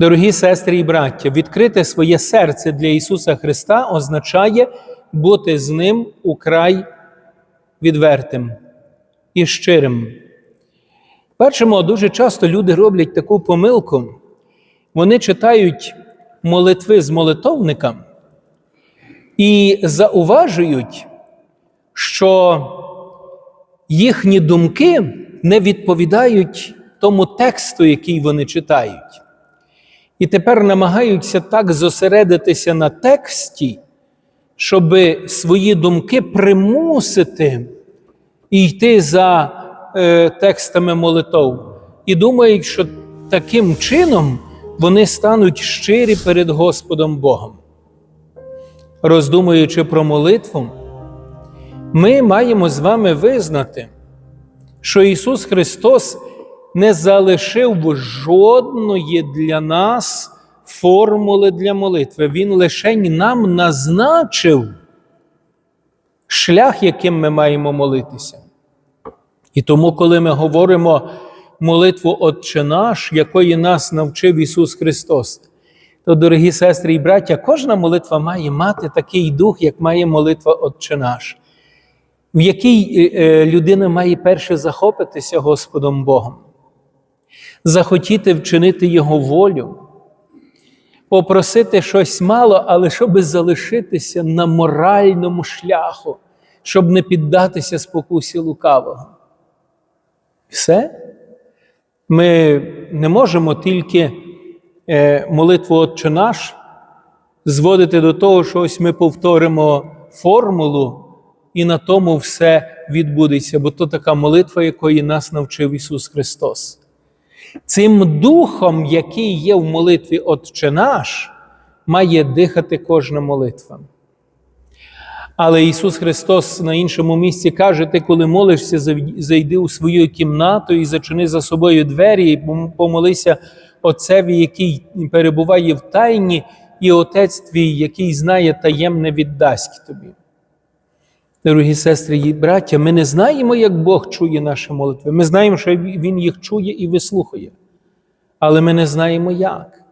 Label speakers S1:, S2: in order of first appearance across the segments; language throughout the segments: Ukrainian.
S1: Дорогі сестри і браття, відкрити своє серце для Ісуса Христа означає бути з Ним украй відвертим і щирим. Бачимо, дуже часто люди роблять таку помилку. Вони читають молитви з молитовника і зауважують, що їхні думки не відповідають тому тексту, який вони читають. І тепер намагаються так зосередитися на тексті, щоб свої думки примусити йти за е, текстами молитов. І думають, що таким чином вони стануть щирі перед Господом Богом. Роздумуючи про молитву, ми маємо з вами визнати, що Ісус Христос не залишив жодної для нас формули для молитви. Він лише нам назначив шлях, яким ми маємо молитися. І тому, коли ми говоримо молитву Отче наш, якої нас навчив Ісус Христос, то, дорогі сестри і браття, кожна молитва має мати такий дух, як має молитва Отче наш, в якій е, людина має перше захопитися Господом Богом, захотіти вчинити Його волю, попросити щось мало, але щоб залишитися на моральному шляху, щоб не піддатися спокусі лукавого. Все. Ми не можемо тільки е, молитву Отче наш зводити до того, що ось ми повторимо формулу, і на тому все відбудеться, бо то така молитва, якої нас навчив Ісус Христос. Цим духом, який є в молитві Отче наш, має дихати кожна молитва. Але Ісус Христос на іншому місці каже: ти, коли молишся, зайди у свою кімнату і зачини за собою двері, і помолися Отцеві, який перебуває в тайні, і Отець твій, який знає таємне, віддасть тобі. Дорогі сестри і браття, ми не знаємо, як Бог чує наші молитви. Ми знаємо, що Він їх чує і вислухає. Але ми не знаємо як.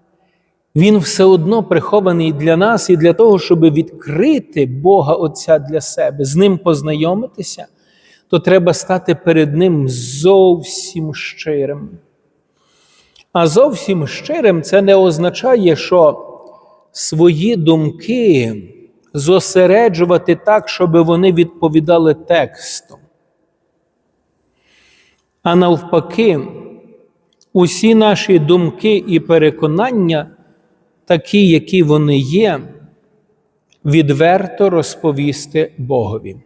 S1: Він все одно прихований для нас і для того, щоб відкрити Бога Отця для себе, з ним познайомитися, то треба стати перед Ним зовсім щирим. А зовсім щирим це не означає, що свої думки зосереджувати так, щоб вони відповідали тексту. А навпаки, усі наші думки і переконання такі, які вони є, відверто розповісти Богові.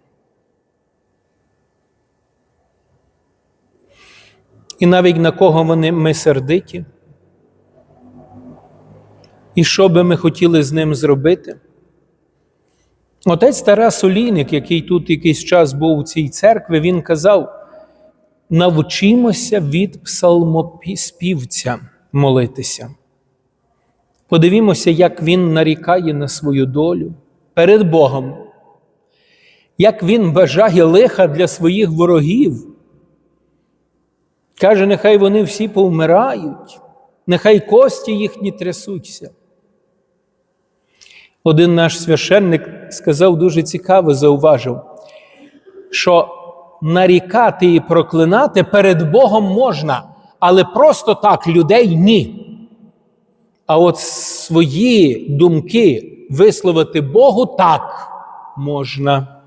S1: І навіть на кого вони ми сердиті, і що би ми хотіли з ним зробити. Отець Тарас Олійник, який тут якийсь час був у цій церкві, він казав: навчимося від псалмоспівця молитися. Подивімося, як він нарікає на свою долю перед Богом, як він бажає лиха для своїх ворогів. Каже, нехай вони всі повмирають, нехай кості їхні трясуться. Один наш священник сказав дуже цікаво, зауважив, що нарікати і проклинати перед Богом можна, але просто так людей ні. А от свої думки висловити Богу так можна.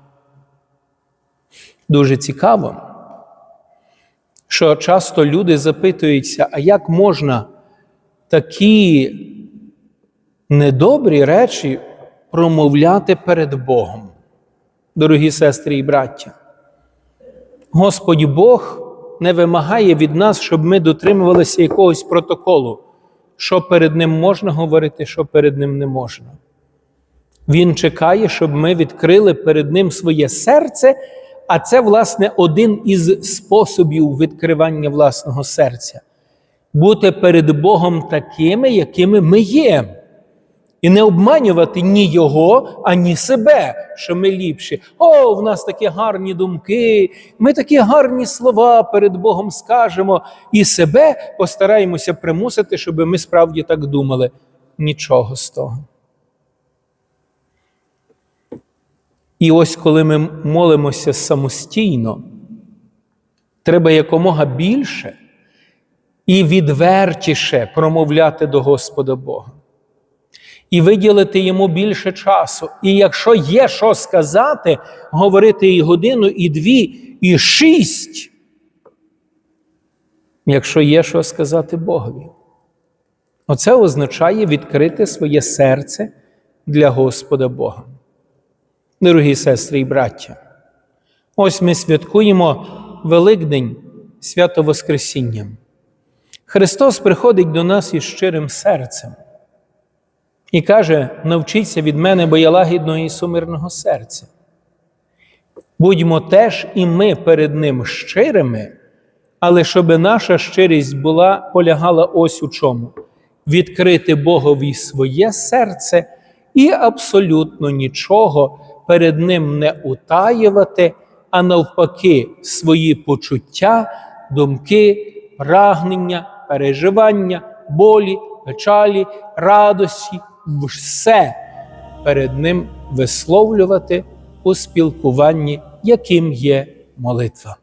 S1: Дуже цікаво, що часто люди запитуються, а як можна такі недобрі речі промовляти перед Богом, дорогі сестри і браття? Господь Бог не вимагає від нас, щоб ми дотримувалися якогось протоколу що перед Ним можна говорити, що перед Ним не можна. Він чекає, щоб ми відкрили перед Ним своє серце, а це, власне, один із способів відкривання власного серця. Бути перед Богом такими, якими ми є. І не обманювати ні його, ані себе, що ми ліпші. О, в нас такі гарні думки, ми такі гарні слова перед Богом скажемо, і себе постараємося примусити, щоб ми справді так думали. Нічого з того. І ось коли ми молимося самостійно, треба якомога більше і відвертіше промовляти до Господа Бога. І виділити йому більше часу. І якщо є що сказати, говорити і годину, і дві, і шість. Якщо є що сказати Богові. Оце означає відкрити своє серце для Господа Бога. Дорогі сестри і браття, ось ми святкуємо Великдень свято Воскресіння. Христос приходить до нас із щирим серцем і каже: навчіться від мене, бо я лагідного і сумирного серця. Будьмо теж і ми перед Ним щирими, але щоб наша щирість була, полягала ось у чому: відкрити Богові своє серце і абсолютно нічого перед Ним не утаювати, а навпаки, свої почуття, думки, прагнення, переживання, болі, печалі, радості, все перед Ним висловлювати у спілкуванні, яким є молитва.